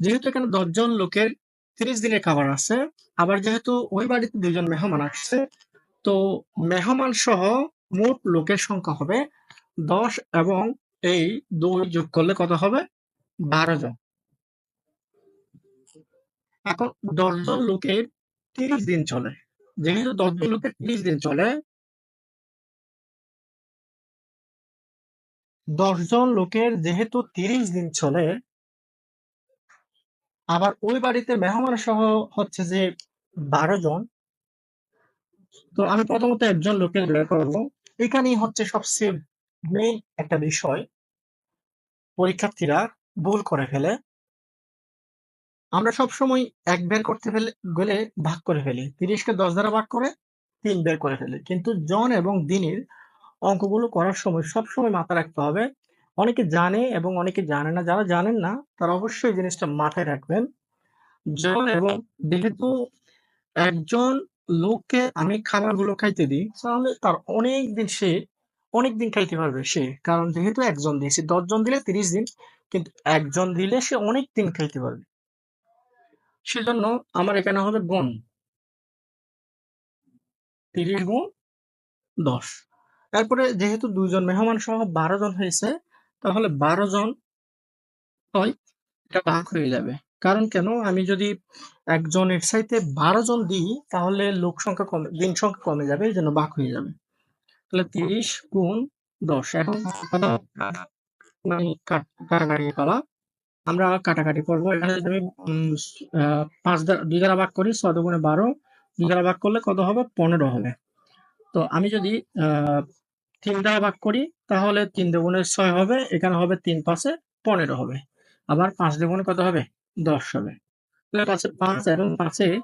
যেহেতু এখানে দশজন লোকের তিরিশ দিনের খাবার আছে, আবার যেহেতু ওই বাড়িতে দুজন মেহমান আসছে, তো মেহমান সহ মোট লোকের সংখ্যা হবে দশ এবং এই দুই যোগ করলে কত হবে? বারো জন। এখন দশজন লোকের তিরিশ দিন চলে। যেহেতু দশজন লোকের তিরিশ দিন চলে, দশজন লোকের যেহেতু তিরিশ দিন চলে আবার ওই বাড়িতে মেহমান সহ হচ্ছে যে বারো জন। তো আমি প্রথমত একজন লোকের বের করব। এখানেই হচ্ছে সবচেয়ে মেইন একটা বিষয়। পরীক্ষার্থীরা ভুল করে ফেলে। আমরা সব সময় এক বের করতে ফেলে, গেলে ভাগ করে ফেলি। তিরিশকে দশ দ্বারা ভাগ করে তিন বের করে ফেলি। কিন্তু জন এবং দিনের অঙ্কগুলো করার সময় সব সময় মাথায় রাখতে হবে অনেকে জানে এবং অনেকে জানে না যারা জানেন না তারা অবশ্যই জিনিসটা মাথায় রাখবেন। জন এবং যেহেতু একজন লোককে আমি খাবারগুলো খাইতে দিই তাহলে তার অনেক দিন সে অনেক দিন খাইতে পারবে সে। কারণ যেহেতু একজন দিয়েছি দশজন দিলে তিরিশ দিন কিন্তু একজন দিলে সে অনেক দিন খাইতে পারবে। সেজন্য আমার এখানে হবে গুণ। তিরিশ গুণ দশ। তারপরে যেহেতু দুইজন মেহমান সহ বারো জন হয়েছে তাহলে বারো জন হয়, এটা ভাগ হয়ে যাবে। কারণ কেন? আমি যদি একজনের সাইতে বারো জন দিই, তাহলে লোক সংখ্যা কমে, দিন সংখ্যা কমে যাবে, এই জন্য ভাগ হয়ে যাবে। তাহলে তিরিশ গুণ দশ, এখন কাট- কাটাকাটি করা, আমরা কাটাকাটি করব। এখানে যদি আমি পাঁচ দুই দ্বারা ভাগ করি, ছয় দুগুণে বারো, দুই দ্বারা ভাগ করলে কত হবে? পনেরো হবে। তো আমি যদি তিন দ্বারা ভাগ করি, তাহলে তিন দুগুণে ছয় হবে, এখানে হবে তিন পাঁচে পনেরো হবে। আবার পাঁচ দুগুণে কত হবে? দশ হবে। পাঁচে পাঁচ এবং পাঁচে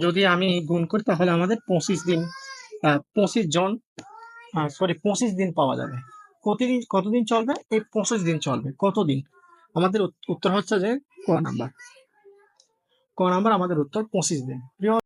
যদি আমি গুণ করি, তাহলে আমাদের পঁচিশ দিন পঁচিশ জন সরি পঁচিশ দিন পাওয়া যাবে। কতদিন কতদিন চলবে? এই পঁচিশ দিন চলবে। কতদিন? আমাদের উত- উত্তর হচ্ছে যে ক নাম্বার। ক নাম্বার আমাদের উত্তর পঁচিশ দিন। প্রিয়